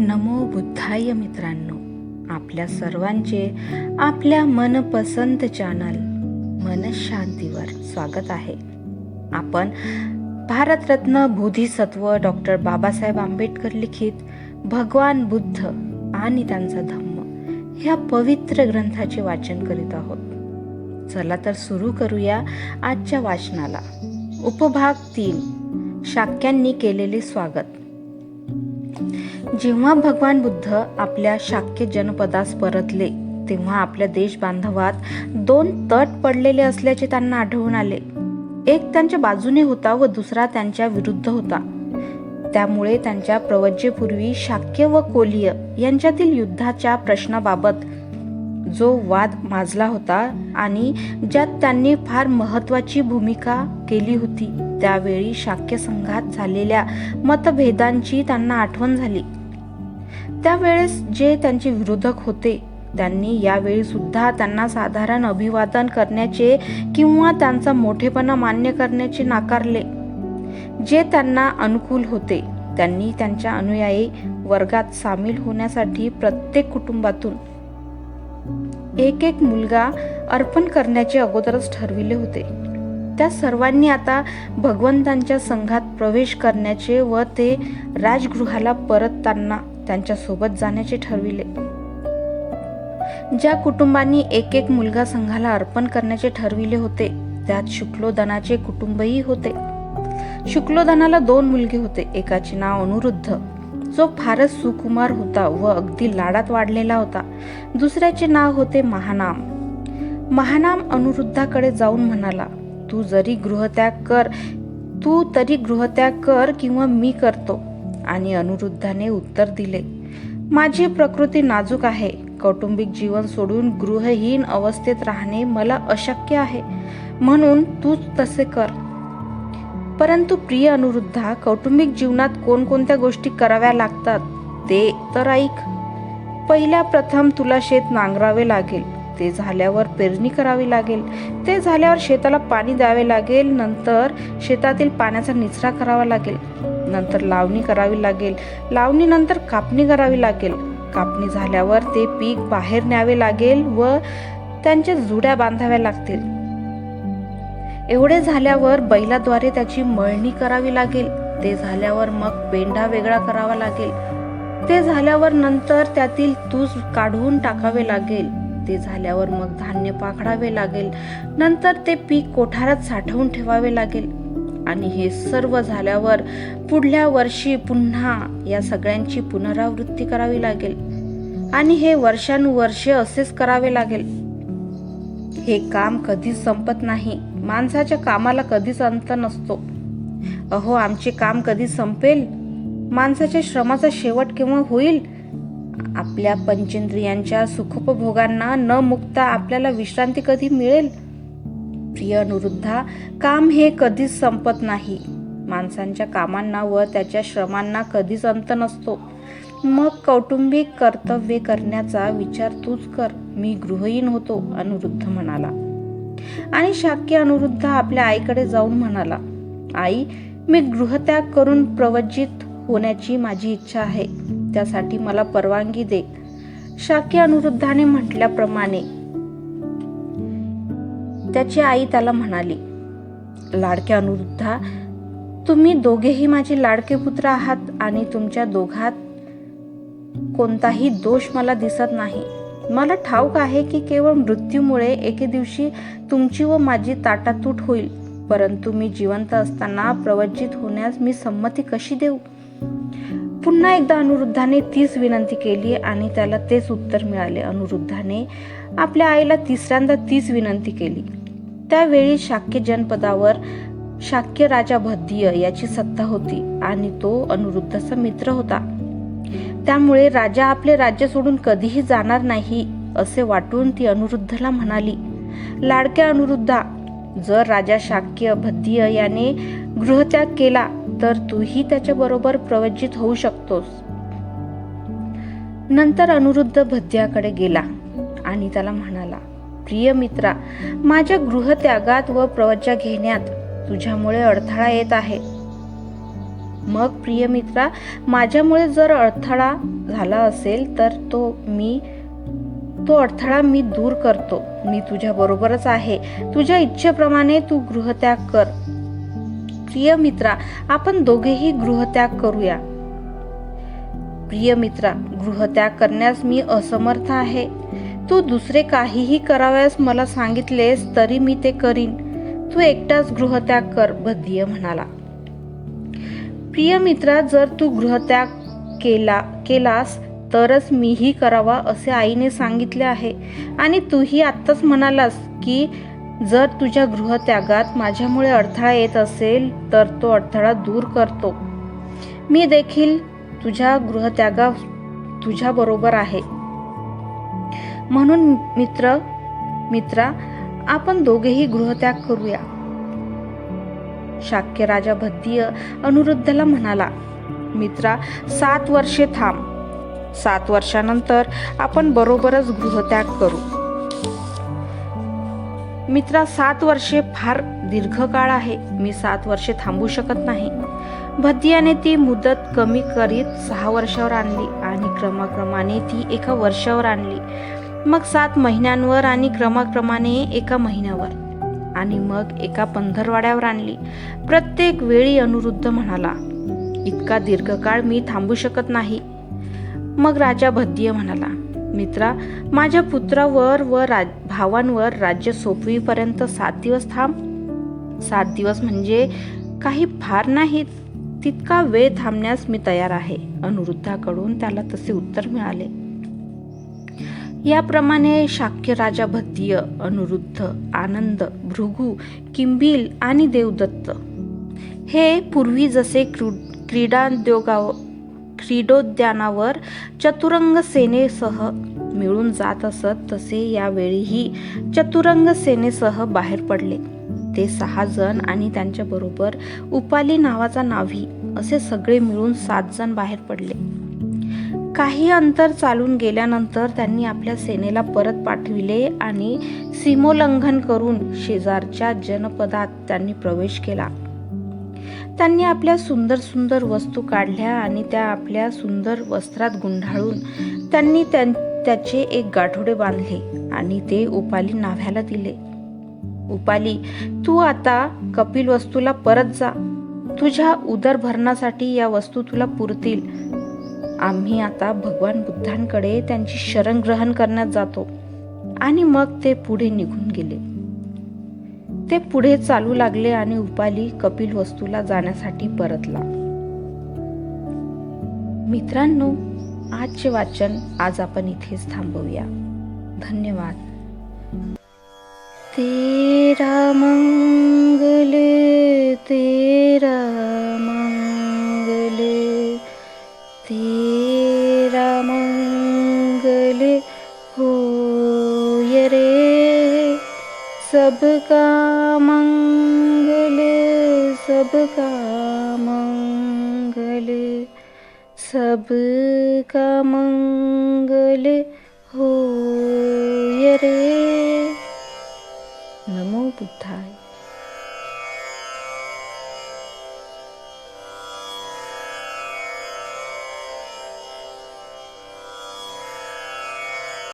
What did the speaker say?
नमो बुद्धाय मित्रांनो आपल्या सर्वांचे आपल्या मनपसंत चॅनल मनशांतीवर स्वागत आहे. आपण भारतरत्न बोधिसत्व डॉक्टर बाबासाहेब आंबेडकर लिखित भगवान बुद्ध आणि त्यांचा धम्म ह्या पवित्र ग्रंथाचे वाचन करीत आहोत. चला तर सुरू करूया आजच्या वाचनाला. उपभाग तीन. शाक्यांनी केलेले स्वागत. जेव्हा भगवान बुद्ध आपल्या शाक्य जनपदास परतले तेव्हा आपल्या देश बांधवात दोन तट पडलेले असल्याचे त्यांना आढळून आले. एक त्यांच्या बाजूने होता व दुसरा त्यांच्या विरुद्ध होता. त्यामुळे त्यांच्या प्रवज्जेपूर्वी शाक्य व कोलीय यांच्यातील युद्धाच्या प्रश्नाबाबत जो वाद माजला होता आणि ज्यात त्यांनी फार महत्वाची भूमिका केली होती त्यावेळी शाक्य संघात झालेल्या मतभेदांची त्यांना आठवण झाली. त्यावेळेस जे त्यांचे विरोधक होते त्यांनी यावेळी सुद्धा त्यांना साधारण अभिवादन करण्याचे किंवा त्यांचा मोठेपणा मान्य करण्याचे नाकारले. जे त्यांना अनुकूल होते त्यांनी त्यांच्या अनुयायी वर्गात सामील होण्यासाठी प्रत्येक कुटुंबातून एक एक मुलगा अर्पण करण्याचे अगोदरच ठरविले होते. त्या सर्वांनी आता भगवंतांच्या संघात प्रवेश करण्याचे व ते राजगृहाला परतताना त्यांच्यासोबत जाण्याचे ठरविले. ज्या कुटुंबांनी एक एक मुलगा संघाला अर्पण करण्याचे ठरविले होते त्यात शुक्लोदनाचे कुटुंबही होते. शुक्लोदनाला दोन मुलगे होते एकाचे नाव अनुरुद्ध. जो फारच सुकुमार होता व अगदी लाडात वाढलेला होता. दुसऱ्याचे नाव होते महानाम. महानाम अनुरुद्धाकडे जाऊन म्हणाला तू जरी गृहत्याग कर तू तरी गृहत्याग कर किंवा मी करतो. आणि अनुरुद्धाने उत्तर दिले माझी प्रकृती नाजूक आहे. कौटुंबिक जीवन सोडून गृहहीन अवस्थेत राहणे मला अशक्य आहे. म्हणून तूच तसे कर. परंतु प्रिय अनुरुद्धा कौटुंबिक जीवनात कोणकोणत्या गोष्टी कराव्या लागतात ते तर ऐक. पहिल्या प्रथम तुला शेत नांगरावे लागेल. ते झाल्यावर पेरणी करावी लागेल. ते झाल्यावर शेताला पाणी द्यावे लागेल. नंतर शेतातील पाण्याचा निचरा करावा लागेल. नंतर लावणी करावी लागेल. लावणीनंतर कापणी करावी लागेल. कापणी झाल्यावर ते पीक बाहेर न्यावे लागेल व त्यांच्या जुड्या बांधाव्या लागतील. एवढे झाल्यावर बैलाद्वारे त्याची मळणी करावी लागेल. ते झाल्यावर मग पेंढा वेगळा करावा लागेल. ते झाल्यावर नंतर त्यातील तूस काढून टाकावे लागेल. ते झाल्यावर मग धान्य पाखडावे लागेल. नंतर ते पीक कोठारात साठवून ठेवावे लागेल. आणि हे सर्व झाल्यावर पुढल्या वर्षी पुन्हा या सगळ्यांची पुनरावृत्ती करावी लागेल. आणि हे वर्षानुवर्षे असेच करावे लागेल. हे काम कधीच संपत नाही. माणसाच्या कामाला कधीच अंत नसतो. अहो आमचे काम कधी संपेल? माणसाच्या श्रमाचा शेवट केव्हा होईल? आपल्या पंचेंद्रियांच्या सुखोपभोगांना न मुक्ता आपल्याला विश्रांती कधी मिळेल? प्रिय अनुरुद्धा काम हे कधीच संपत नाही. माणसांच्या कामांना व त्याच्या श्रमांना कधीच अंत नसतो. मग कौटुंबिक कर्तव्ये करण्याचा विचार तूच कर. मी गृहहीन होतो अनुरुद्ध म्हणाला. आणि शाक्य अनुरुद्ध आपल्या आईकडे जाऊन म्हणाला आई मी गृहत्याग करून प्रवजित होण्याची माझी इच्छा आहे. त्यासाठी मला परवानगी दे. शाक्य अनुरुद्धाने म्हटल्याप्रमाणे त्याची आई त्याला म्हणाली लाडक्या अनुरुद्धा तुम्ही दोघेही माझे लाडके पुत्र आहात आणि तुमच्या दोघात कोणताही दोष मला दिसत नाही. मला ठाऊक आहे की केवळ मृत्यूमुळे एके दिवशी तुमची व माझी ताटातूट होईल परंतु मी जिवंत असताना प्रवज्जित होण्यास मी संमती कशी देऊ? पुन्हा एकदा अनुरुद्धाने तीच विनंती केली आणि त्याला तेच उत्तर मिळाले. अनुरुद्धाने आपल्या आईला तिसऱ्यांदा तीच विनंती केली. त्यावेळी शाक्य जनपदावर शाक्य राजा भद्दीय याची सत्ता होती आणि तो अनुरुद्धाचा मित्र होता. त्यामुळे राजा आपले राज्य सोडून कधीही जाणार नाही असे वाटून ती अनुरुद्धला म्हणाली लाडक्या अनुरुद्धा जर राजा शाक्य भद्दिय याने गृहत्याग केला तर तूही त्याच्याबरोबर प्रवज्जित होऊ शकतोस. नंतर अनुरुद्ध भद्याकडे गेला आणि त्याला म्हणाला प्रिय मित्रा माझ्या गृहत्यागात व प्रवज्जा घेण्यात तुझ्यामुळे अडथळा येत आहे. मग प्रिय मित्रा माझ्यामुळे जर अडथळा झाला असेल तर तो मी तो अडथळा मी दूर करतो. मी तुझ्या बरोबरच आहे. तुझ्या इच्छेप्रमाणे तू गृहत्याग कर. प्रिय मित्रा आपण दोघेही गृहत्याग करूया. प्रिय मित्रा गृहत्याग करण्यास मी असमर्थ आहे. तू दुसरे काहीही करावयास मला सांगितलेस तरी मी ते करीन. तू एकटाच गृहत्याग कर बद्धीय म्हणाला. प्रिय मित्रा जर तू गृहत्याग केला केलास तरच मीही करावा असे आईने सांगितले आहे. आणि तूही आत्ताच म्हणालास की जर तुझ्या गृहत्यागात माझ्यामुळे अडथळा येत असेल तर तो अडथळा दूर करतो. मी देखील तुझ्या गृहत्यागा तुझ्याबरोबर आहे. म्हणून मित्र मित्रा आपण दोघेही गृहत्याग करूया. शाक्य राजा भद्दीय अनुरुद्धला म्हणाला मित्रा सात वर्षे थांब. सात वर्षानंतर आपण बरोबरच गृहत्याग करू. मित्रा सात वर्षे फार दीर्घ काळ आहे. मी सात वर्षे थांबू शकत नाही. भद्दियाने ती मुदत कमी करीत सहा वर्षावर आणली आणि क्रमाक्रमाने ती एका वर्षावर आणली. मग सात महिन्यांवर आणि क्रमाक्रमाने एका महिन्यावर. आणि मग एका पंधरवाड्यावर आणली. प्रत्येक वेळी अनुरुद्ध म्हणाला इतका दीर्घकाळ मी थांबू शकत नाही. मग राजा भद्य म्हणाला मित्रा माझ्या पुत्रावर व राज भावांवर राज्य सोपवीपर्यंत सात दिवस थांब. सात दिवस म्हणजे काही फार नाहीत. तितका वेळ थांबण्यास मी तयार आहे. अनुरुद्धाकडून त्याला तसे उत्तर मिळाले. याप्रमाणे शाक्य राजा भद्य अनुरुद्ध आनंद भृगू किंबिल आणि देवदत्त. हे पूर्वी जसे क्रू क्रीडाद्योगाव क्रीडोद्यानावर चतुरंग सेनेसह मिळून जात असत तसे यावेळीही चतुरंग सेनेसह बाहेर पडले. ते सहा जण आणि त्यांच्याबरोबर उपाली नावाचा नाव्ही असे सगळे मिळून सात जण बाहेर पडले. काही अंतर चालून गेल्यानंतर त्यांनी आपल्या सेनेला परत पाठविले आणि सीमोल्लंघन करून शेजारच्या जनपदात त्यांनी प्रवेश केला. त्यांनी आपल्या सुंदर सुंदर वस्तू काढल्या आणि त्या आपल्या सुंदर वस्त्रात गुंढाळून त्यांनी त्याचे एक गाठोडे बांधले आणि ते उपाली नाव्याला दिले. उपाली तू आता कपिल वस्तूला परत जा. तुझ्या उदरभरणासाठी या वस्तू तुला पुरतील. आम्ही आता भगवान बुद्धांकडे त्यांची शरण ग्रहण करण्यात जातो. आणि मग ते पुढे निघून गेले. ते पुढे चालू लागले आणि उपाली कपिल वस्तूला जाण्यासाठी परतला. मित्रांनो आजचे वाचन आज आपण इथेच थांबवूया. धन्यवाद. तेरा मंगल तेरा मंगल सबका मंगल सबका मंगल सबका मंगल हो रे। नमो बुद्धाय